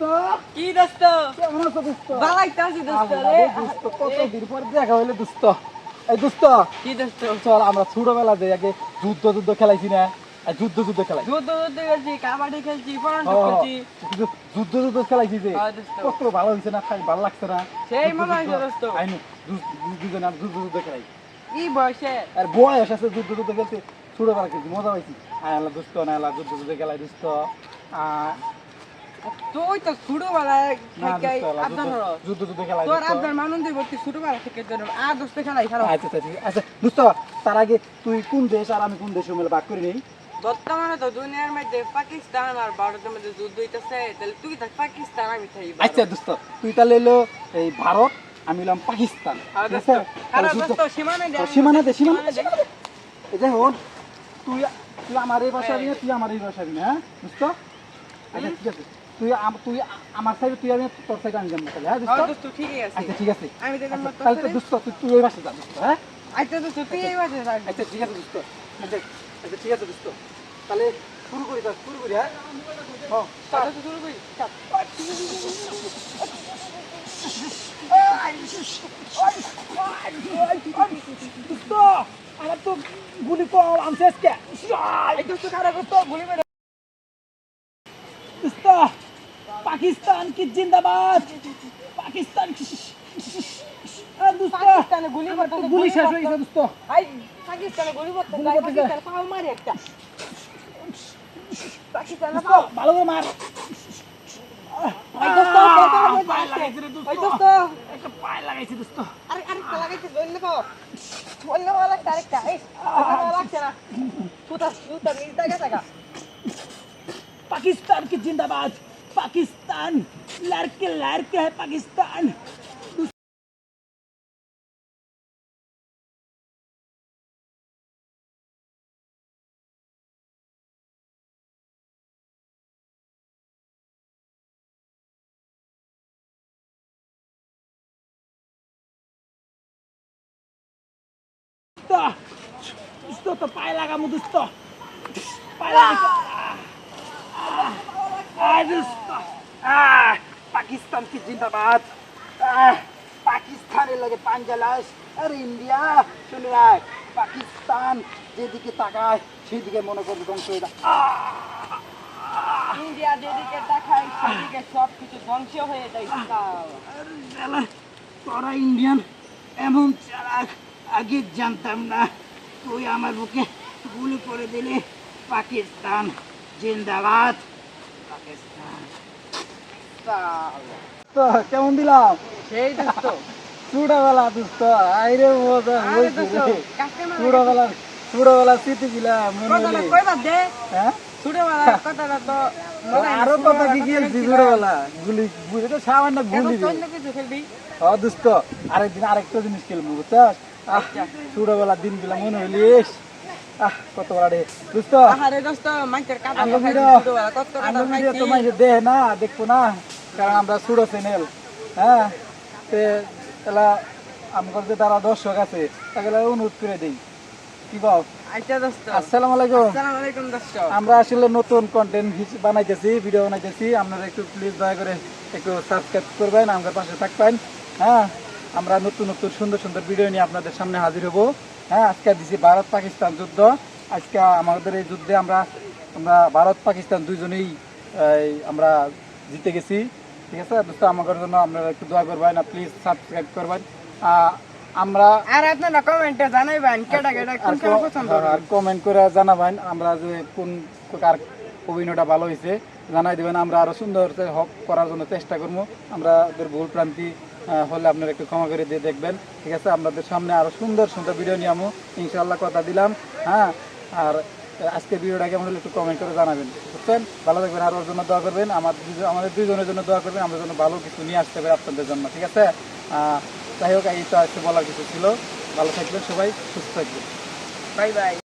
দোস্ত? কি দোস্ত? কেমন আছো দোস্ত? বালাইতে আছি দোস্ত রে। দোস্ত কত দিন পর দেখা হইলে দোস্ত। এই দোস্ত কি দোস্ত? চল আমরা ছোটবেলা যে আগে যুদ্ধ যুদ্ধ খেলাইছি না? যুদ্ধ যুদ্ধ খেলাই যুদ্ধ যুদ্ধ খেলছি কাবাডি খেলছি পড়াশোনা ও, যুদ্ধ যুদ্ধ খেলাইছি যে। দোস্ত। কত ভালো হয়েছে না খাই ভালো লাগছে না। সেই যুদ্ধ মজা দোস্ত। আইনু দু- দু- আমরা যুদ্ধ যুদ্ধ খেলাই। কি বয়সে? আর বয়স আছে যুদ্ধ যুদ্ধ খেলতে। ছোটবেলা খেলছি মজা পাইছি। আয়ালা দুষ্ট না আয়ালা যুদ্ধ যুদ্ধ খেলাই দুষ্ট আহ, তুই তো ছোটবেলায় যুদ্ধ- যুদ্ধ তোর আবদার মানুন দিব তুই ছোটবেলা থেকে আর দোস্ত খেলাই খারাপ আচ্ছা আচ্ছা। আচ্ছা তার আগে তুই কোন দেশ আর আমি কোন দেশ মিলে ভাগ করে নেই? বর্তমানে তো দুনিয়ার মধ্যে পাকিস্তান আর ভারতের মধ্যে যুদ্ধ হইতেছে তাহলে তুই থাক পাকিস্তান আমি থাকি। আচ্ছা দোস্ত তুই তাহলে এলো এই ভারত আমি পাকিস্তান। এই যে হন তুই তুই আমার এই ভাষা তুই আমার এই ভাষা হ্যাঁ দোস্ত আচ্ছা ঠিক আছে। তুই আম- তুই আমার সাইডে তুই আমি তোর সাইডে আমি যাব তাহলে হ্যাঁ দোস্ত? ঠিকই আছে। আচ্ছা ঠিক আছে। আমি আচ্ছা, তাহলে তো দোস্ত তুই তুই ওই যা দোস্ত হ্যাঁ? আচ্ছা দোস্ত, তুই এই বাজে থাক। আচ্ছা ঠিক আছে দোস্ত। আচ্ছা আচ্ছা ঠিক আছে দোস্ত। তাহলে শুরু করি তাহলে শুরু করি হ্যাঁ? হ্যাঁ তাহলে তো শুরু করি। দোস্ত আমার তো গুলি কম এই দোস্ত, খারাপ গুলি মেরে। দোস্ত পাকিস্তান কি জিন্দাবাদ পাকিস্তান কি পাকিস্তানে গুলি গুলি শেষ হয়ে। গেছে দোস্ত। পাকিস্তানে গুলি। পাকিস্তানে পাও মারি একটা। পাকিস্তানে পাও। ভালো করে মার। এই দোস্ত, কত पाकिस्तान। लड़के लड़के है पाकिस्तान। तो तो पायला मुझे तो पाए पायला পাকিস্তান কি জিন্দাবাদ পাকিস্তানের লাগে পাঞ্জালাস আর ইন্ডিয়া শুনে রাখ পাকিস্তান যেদিকে তাকায় সেদিকে মনে করবে ধ্বংস হয়ে যায়। ইন্ডিয়া যেদিকে তাকায়, সেদিকে সবকিছু ধ্বংস হয়ে যায়। তোরা ইন্ডিয়ান এমন চালাক আগে জানতাম না। তুই আমার বুকে গুলি করে দিলি। পাকিস্তান জিন্দাবাদ। তো কেমন দিলাম? সেই দোস্ত ছোটবেলা দুস্থ আইরে মজা ছোটবেলা ছোটবেলা স্মৃতি গুলা মনে হ্যাঁ? ছোটবেলার কথাটা তো না, আরও কথা কি ছোটবেলার ছোটবেলা? গুলি গুলি তো সামান্য গুলি তো রে। অন্য কিছু খেলবি? ও দুস্থ আরেকদিন আরেকটা জিনিস খেলব বুঝছস? আহ ছোটবেলার দিনগুলা মনে হইলিস আহ কত বড় রে। দোস্ত মাইকের কাটা কত কাটা। না দেখব না কারণ আমরা ছোট চ্যানেল হ্যাঁ? তে এলা আমার যে তারা দর্শক আছে তাকে অনুরোধ করে দিই। কি বল? আচ্ছা আসসালামু আলাইকুম। আসসালামু আলাইকুম দোস্ত। আমরা আসলে নতুন কন্টেন্ট বানাইতেছি ভিডিও বানাইতেছি। আপনারা একটু প্লিজ দয়া করে একটু সাবস্ক্রাইব করবেন আমার পাশে থাকবেন হ্যাঁ? আমরা নতুন নতুন সুন্দর সুন্দর ভিডিও নিয়ে আপনাদের সামনে হাজির হব। হ্যাঁ আজকে দিছি ভারত পাকিস্তান যুদ্ধ। আজকে আমাদের এই যুদ্ধে আমরা আমরা ভারত পাকিস্তান দুইজনেই আমরা জিতে গেছি। ঠিক আছে? দোস্ত আমাদের জন্য আপনারা একটু দয়া করবেন প্লিজ সাবস্ক্রাইব করবেন। আমরা আর আপনারা কমেন্টে জানাইবেন কেডা কেডা কোন আর পছন্দ হ্যাঁ, আর কমেন্ট করে জানাবেন আমরা যে কোন কার অভিনয়টা ভালো হয়েছে জানাই দেবেন আমরা আরও সুন্দর হক করার জন্য চেষ্টা করব। আমরা ভুল প্রান্তি হলে আপনারা একটু ক্ষমা করে দিয়ে দেখবেন। ঠিক আছে, আপনাদের সামনে আরও সুন্দর সুন্দর ভিডিও নিয়ে আমু। ইনশাল্লাহ কথা দিলাম হ্যাঁ? আর আজকে ভিডিওটা কেমন হলে একটু কমেন্ট করে জানাবেন, বুঝছেন? ভালো থাকবেন, আর ওর জন্য দোয়া করবেন, আমার আমাদের দুজনের জন্য দোয়া করবেন, আমাদের জন্য ভালো কিছু নিয়ে আসতে পারে আপনাদের জন্য, ঠিক আছে? যাই হোক এই তো আজকে বলার কিছু ছিল। ভালো থাকবেন সবাই, সুস্থ থাকবেন। Bye bye